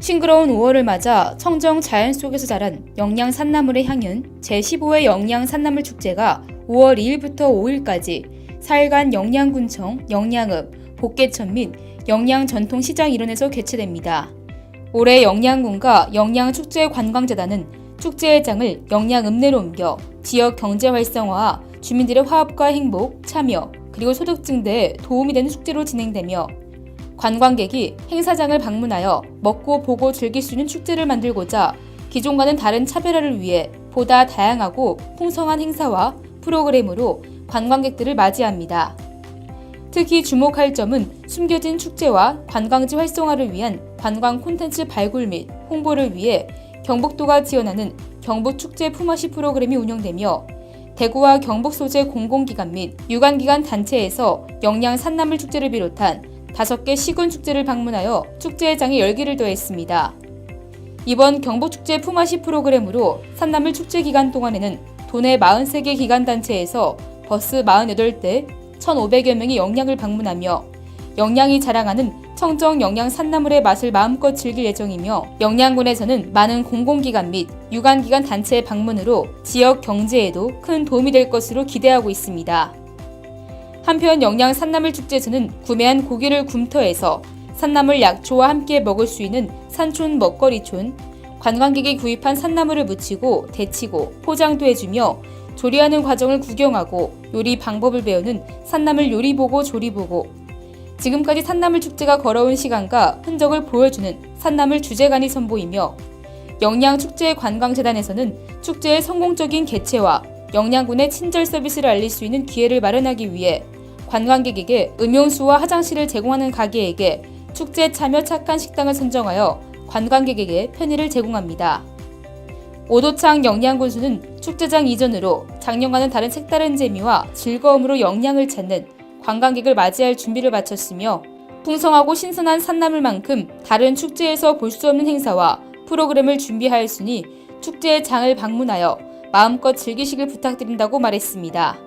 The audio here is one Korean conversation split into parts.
싱그러운 5월을 맞아 청정 자연 속에서 자란 영양 산나물의 향연 제15회 영양 산나물 축제가 5월 2일부터 5일까지 4일간 영양군청, 영양읍, 복개천 및 영양전통시장 일원에서 개최됩니다. 올해 영양군과 영양축제관광재단은 축제의 장을 영양읍 내로 옮겨 지역 경제 활성화와 주민들의 화합과 행복, 참여, 그리고 소득 증대에 도움이 되는 축제로 진행되며 관광객이 행사장을 방문하여 먹고 보고 즐길 수 있는 축제를 만들고자 기존과는 다른 차별화를 위해 보다 다양하고 풍성한 행사와 프로그램으로 관광객들을 맞이합니다. 특히 주목할 점은 숨겨진 축제와 관광지 활성화를 위한 관광 콘텐츠 발굴 및 홍보를 위해 경북도가 지원하는 경북축제 품앗이 프로그램이 운영되며 대구와 경북 소재 공공기관 및 유관기관 단체에서 영양 산나물 축제를 비롯한 다섯 개 시군 축제를 방문하여 축제의 장에 열기를 더했습니다. 이번 경북축제 품앗이 프로그램으로 산나물 축제 기간 동안에는 도내 43개 기관단체에서 버스 48대 1,500여 명이 영양을 방문하며 영양이 자랑하는 청정 영양 산나물의 맛을 마음껏 즐길 예정이며 영양군에서는 많은 공공기관 및 유관기관 단체의 방문으로 지역 경제에도 큰 도움이 될 것으로 기대하고 있습니다. 한편 영양 산나물 축제에서는 구매한 고기를 굼터에서 산나물 약초와 함께 먹을 수 있는 산촌 먹거리촌, 관광객이 구입한 산나물을 무치고 데치고 포장도 해주며 조리하는 과정을 구경하고 요리 방법을 배우는 산나물 요리 보고 조리 보고. 지금까지 산나물 축제가 걸어온 시간과 흔적을 보여주는 산나물 주제관이 선보이며 영양축제 관광재단에서는 축제의 성공적인 개최와 영양군의 친절 서비스를 알릴 수 있는 기회를 마련하기 위해 관광객에게 음용수와 화장실을 제공하는 가게에게 축제 참여 착한 식당을 선정하여 관광객에게 편의를 제공합니다. 오도창 영양군수는 축제장 이전으로 작년과는 다른 색다른 재미와 즐거움으로 영양을 찾는 관광객을 맞이할 준비를 마쳤으며 풍성하고 신선한 산나물만큼 다른 축제에서 볼 수 없는 행사와 프로그램을 준비하였으니 축제의 장을 방문하여 마음껏 즐기시길 부탁드린다고 말했습니다.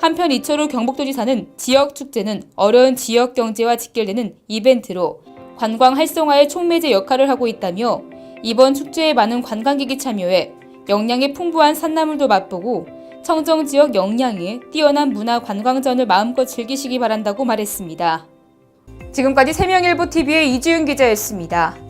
한편 이철우 경북도지사는 지역 축제는 어려운 지역 경제와 직결되는 이벤트로 관광 활성화의 촉매제 역할을 하고 있다며 이번 축제에 많은 관광객이 참여해 영양의 풍부한 산나물도 맛보고 청정 지역 영양의 뛰어난 문화 관광전을 마음껏 즐기시기 바란다고 말했습니다. 지금까지 세명일보 TV의 이지윤 기자였습니다.